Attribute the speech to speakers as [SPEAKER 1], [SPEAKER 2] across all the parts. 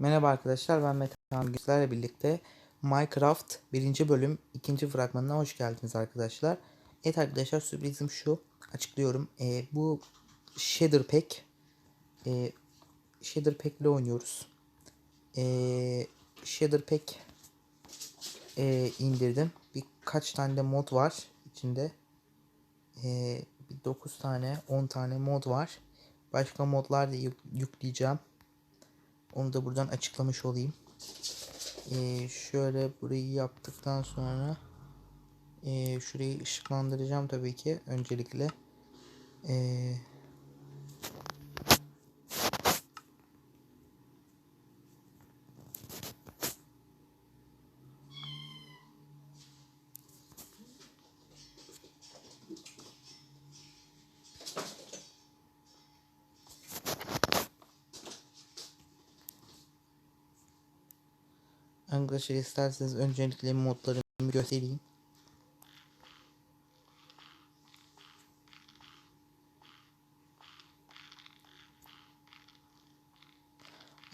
[SPEAKER 1] Merhaba arkadaşlar ben Metehan Güçler'le birlikte Minecraft 1. bölüm 2. fragmanına hoş geldiniz arkadaşlar. Evet arkadaşlar sürprizim şu açıklıyorum. Ee, bu Shader Pack e, Shader Pack ile oynuyoruz. Ee, Shader Pack e, indirdim. Birkaç tane de mod var içinde. Ee, bir 9 tane 10 tane mod var. Başka modlar da yük- yükleyeceğim. Onu da buradan açıklamış olayım. Ee, şöyle burayı yaptıktan sonra ee, şurayı ışıklandıracağım tabii ki öncelikle. Ee, arkadaşlar isterseniz öncelikle modlarımı göstereyim.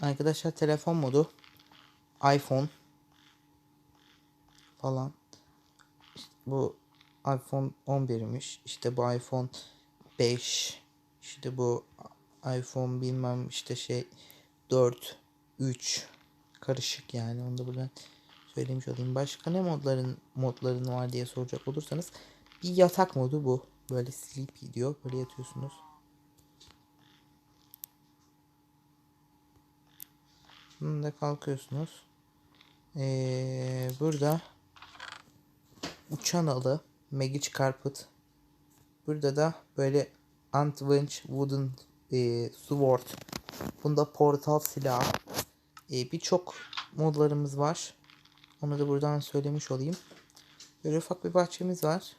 [SPEAKER 1] Arkadaşlar telefon modu iPhone falan İşte bu iPhone 11'miş işte bu iPhone 5 işte bu iPhone bilmem işte şey 4 3 karışık yani onu da buradan söylemiş olayım. Başka ne modların modların var diye soracak olursanız bir yatak modu bu. Böyle sleepy diyor. Böyle yatıyorsunuz. Bunu da kalkıyorsunuz. Ee, burada uçan alı Magic Carpet. Burada da böyle Antwinch Wooden e, Sword. Bunda portal silah. E, Birçok modlarımız var. Onu da buradan söylemiş olayım. Böyle ufak bir bahçemiz var.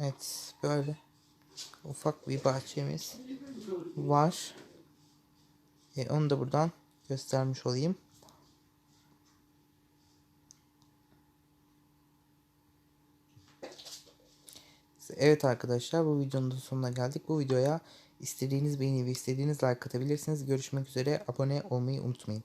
[SPEAKER 1] Evet böyle ufak bir bahçemiz var. E, onu da buradan göstermiş olayım. Evet arkadaşlar bu videonun da sonuna geldik. Bu videoya istediğiniz beğeni ve istediğiniz like atabilirsiniz. Görüşmek üzere. Abone olmayı unutmayın.